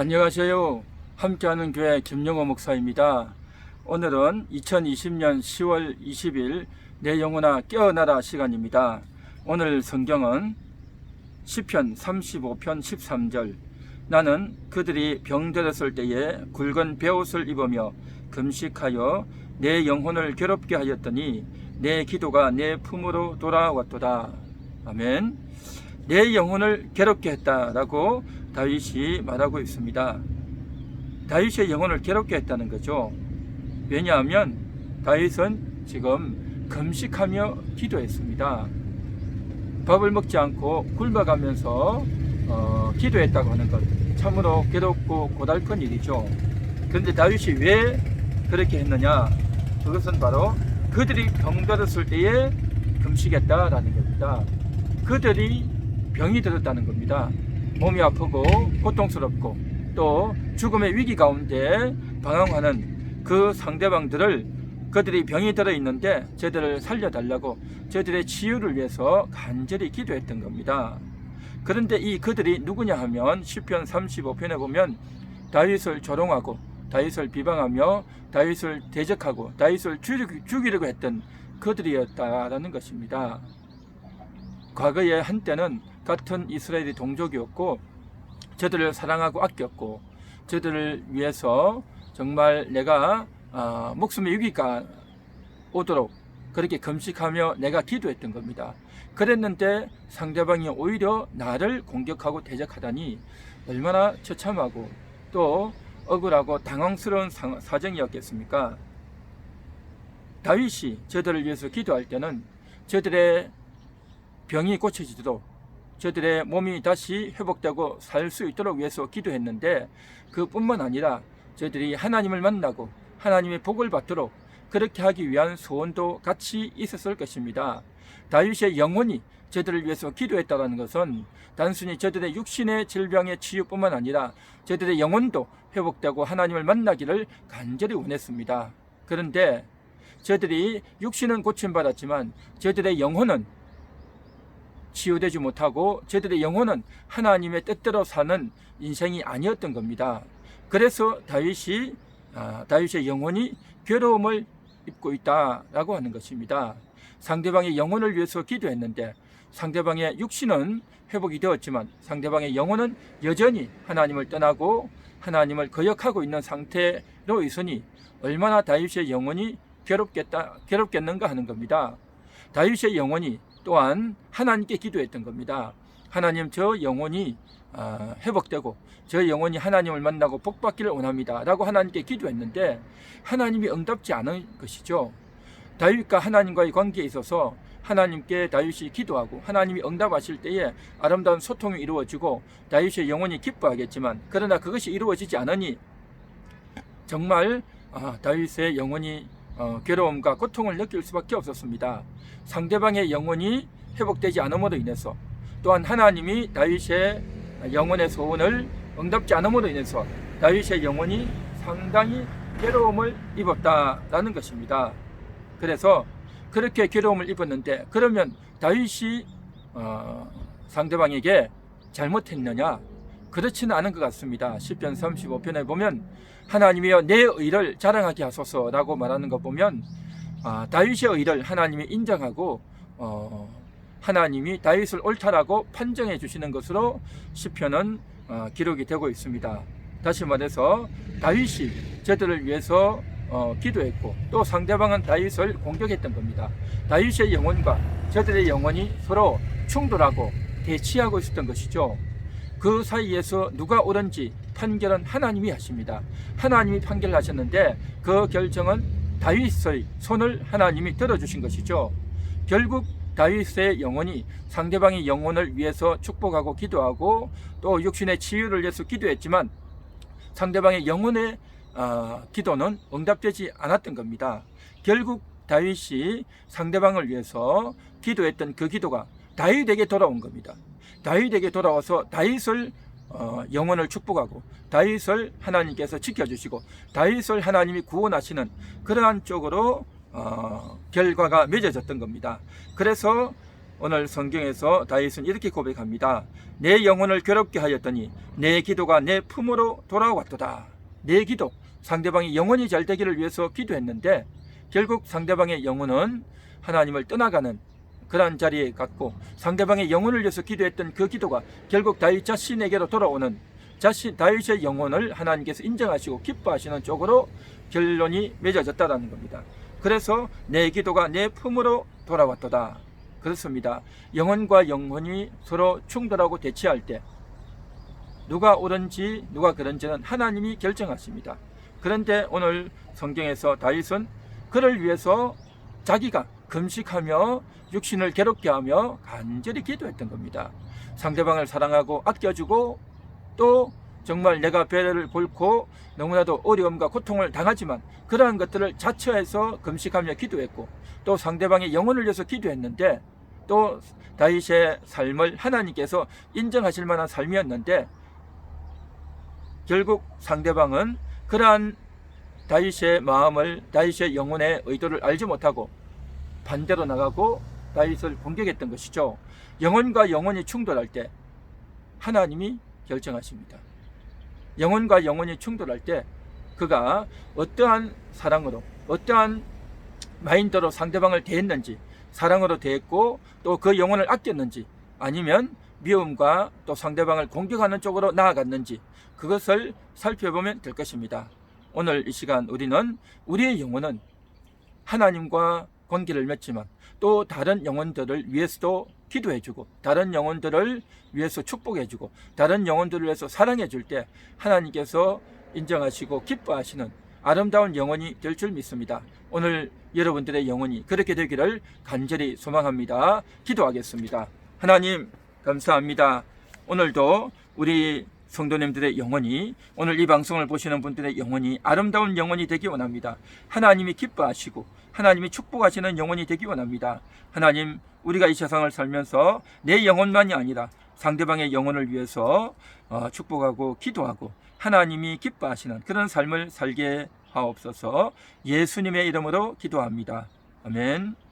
안녕하세요. 함께하는 교회 김영호 목사입니다. 오늘은 2020년 10월 20일 내 영혼아 깨어나라 시간입니다. 오늘 성경은 시편 35편 13절 나는 그들이 병들었을 때에 굵은 베옷을 입으며 금식하여 내 영혼을 괴롭게 하였더니 내 기도가 내 품으로 돌아왔도다. 아멘. 내 영혼을 괴롭게 했다라고 다윗이 말하고 있습니다. 다윗의 영혼을 괴롭게 했다는 거죠. 왜냐하면 다윗은 지금 금식하며 기도했습니다. 밥을 먹지 않고 굶어가면서 어, 기도했다고 하는 것 참으로 괴롭고 고달픈 일이죠. 그런데 다윗이 왜 그렇게 했느냐? 그것은 바로 그들이 병들었을 때에 금식했다라는 겁니다. 그들이 병이 들었다는 겁니다. 몸이 아프고 고통스럽고 또 죽음의 위기 가운데 방황하는 그 상대방들을 그들이 병이 들어 있는데 저들을 살려달라고 저들의 치유를 위해서 간절히 기도했던 겁니다. 그런데 이 그들이 누구냐 하면 시편 35편에 보면 다윗을 조롱하고 다윗을 비방하며 다윗을 대적하고 다윗을 죽이려고 했던 그들이었다라는 것입니다. 과거에 한때는 같은 이스라엘이 동족이었고 저들을 사랑하고 아꼈고 저들을 위해서 정말 내가 아, 목숨의 위기가 오도록 그렇게 금식하며 내가 기도했던 겁니다. 그랬는데 상대방이 오히려 나를 공격하고 대적하다니 얼마나 처참하고 또 억울하고 당황스러운 상- 사정이었겠습니까? 다윗이 저들을 위해서 기도할 때는 저들의 병이 고쳐지도록 저들의 몸이 다시 회복되고 살 수 있도록 위해서 기도했는데 그뿐만 아니라 저들이 하나님을 만나고 하나님의 복을 받도록 그렇게 하기 위한 소원도 같이 있었을 것입니다. 다윗의 영혼이 저들을 위해서 기도했다는 것은 단순히 저들의 육신의 질병의 치유뿐만 아니라 저들의 영혼도 회복되고 하나님을 만나기를 간절히 원했습니다. 그런데 저들이 육신은 고침받았지만 저들의 영혼은 치유되지 못하고 저들의 영혼은 하나님의 뜻대로 사는 인생이 아니었던 겁니다. 그래서 다윗이 아, 다윗의 영혼이 괴로움을 입고 있다라고 하는 것입니다. 상대방의 영혼을 위해서 기도했는데 상대방의 육신은 회복이 되었지만 상대방의 영혼은 여전히 하나님을 떠나고 하나님을 거역하고 있는 상태로 있으니 얼마나 다윗의 영혼이 괴롭겠다 괴롭겠는가 하는 겁니다. 다윗의 영혼이 또한 하나님께 기도했던 겁니다. 하나님 저 영혼이 아, 회복되고 저 영혼이 하나님을 만나고 복받기를 원합니다. 라고 하나님께 기도했는데 하나님이 응답지 않은 것이죠. 다윗과 하나님과의 관계에 있어서 하나님께 다윗이 기도하고 하나님이 응답하실 때에 아름다운 소통이 이루어지고 다윗의 영혼이 기뻐하겠지만 그러나 그것이 이루어지지 않으니 정말 아, 다윗의 영혼이 어, 괴로움과 고통을 느낄 수밖에 없었습니다. 상대방의 영혼이 회복되지 않음으로 인해서 또한 하나님이 다윗의 영혼의 소원을 응답지 않음으로 인해서 다윗의 영혼이 상당히 괴로움을 입었다라는 것입니다. 그래서 그렇게 괴로움을 입었는데 그러면 다윗이 어, 상대방에게 잘못했느냐? 그렇지는 않은 것 같습니다. 10편 35편에 보면 하나님이여 내 의를 자랑하게 하소서라고 말하는 것 보면 아, 다윗의 의를 하나님이 인정하고 어, 하나님이 다윗을 옳다라고 판정해 주시는 것으로 시편은 어, 기록이 되고 있습니다. 다시 말해서 다윗이 저들을 위해서 어, 기도했고 또 상대방은 다윗을 공격했던 겁니다. 다윗의 영혼과 저들의 영혼이 서로 충돌하고 대치하고 있었던 것이죠. 그 사이에서 누가 옳은지 판결은 하나님이 하십니다. 하나님이 판결 하셨는데 그 결정은 다윗의 손을 하나님이 들어주신 것이죠. 결국 다윗의 영혼이 상대방의 영혼을 위해서 축복하고 기도하고 또 육신의 치유를 위해서 기도했지만 상대방의 영혼의 어, 기도는 응답되지 않았던 겁니다. 결국 다윗이 상대방을 위해서 기도했던 그 기도가 다윗에게 돌아온 겁니다. 다윗에게 돌아와서 다윗을 어, 영혼을 축복하고 다윗을 하나님께서 지켜주시고 다윗을 하나님이 구원하시는 그러한 쪽으로 어, 결과가 맺어졌던 겁니다. 그래서 오늘 성경에서 다윗은 이렇게 고백합니다. 내 영혼을 괴롭게 하였더니 내 기도가 내 품으로 돌아왔도다. 내 기도, 상대방이 영혼이 잘 되기를 위해서 기도했는데 결국 상대방의 영혼은 하나님을 떠나가는 그러한 자리에 갔고 상대방의 영혼을 위해서 기도했던 그 기도가 결국 다윗 자신에게로 돌아오는 자신 다윗의 영혼을 하나님께서 인정하시고 기뻐하시는 쪽으로 결론이 맺어졌다라는 겁니다. 그래서 내 기도가 내 품으로 돌아왔도다. 그렇습니다. 영혼과 영혼이 서로 충돌하고 대치할 때 누가 옳은지 누가 그런지는 하나님이 결정하십니다. 그런데 오늘 성경에서 다윗은 그를 위해서 자기가 금식하며 육신을 괴롭게 하며 간절히 기도했던 겁니다. 상대방을 사랑하고 아껴주고 또 정말 내가 배를 볼고 너무나도 어려움과 고통을 당하지만 그러한 것들을 자처해서 금식하며 기도했고 또 상대방의 영혼을 위해서 기도했는데 또 다윗의 삶을 하나님께서 인정하실 만한 삶이었는데 결국 상대방은 그러한 다윗의 마음을 다윗의 영혼의 의도를 알지 못하고 반대로 나가고 다윗을 공격했던 것이죠. 영혼과 영혼이 충돌할 때 하나님이 결정하십니다. 영혼과 영혼이 충돌할 때 그가 어떠한 사랑으로 어떠한 마인드로 상대방을 대했는지 사랑으로 대했고 또 그 영혼을 아꼈는지 아니면 미움과 또 상대방을 공격하는 쪽으로 나아갔는지 그것을 살펴보면 될 것입니다. 오늘 이 시간 우리는 우리의 영혼은 하나님과 관계를 맺지만 또 다른 영혼들을 위해서도 기도해주고 다른 영혼들을 위해서 축복해주고 다른 영혼들을 위해서 사랑해줄 때 하나님께서 인정하시고 기뻐하시는 아름다운 영혼이 될 줄 믿습니다. 오늘 여러분들의 영혼이 그렇게 되기를 간절히 소망합니다. 기도하겠습니다. 하나님 감사합니다. 오늘도 우리 성도님들의 영혼이 오늘 이 방송을 보시는 분들의 영혼이 아름다운 영혼이 되기 원합니다. 하나님이 기뻐하시고 하나님이 축복하시는 영혼이 되기 원합니다. 하나님 우리가 이 세상을 살면서 내 영혼만이 아니라 상대방의 영혼을 위해서 어, 축복하고 기도하고 하나님이 기뻐하시는 그런 삶을 살게 하옵소서 예수님의 이름으로 기도합니다. 아멘.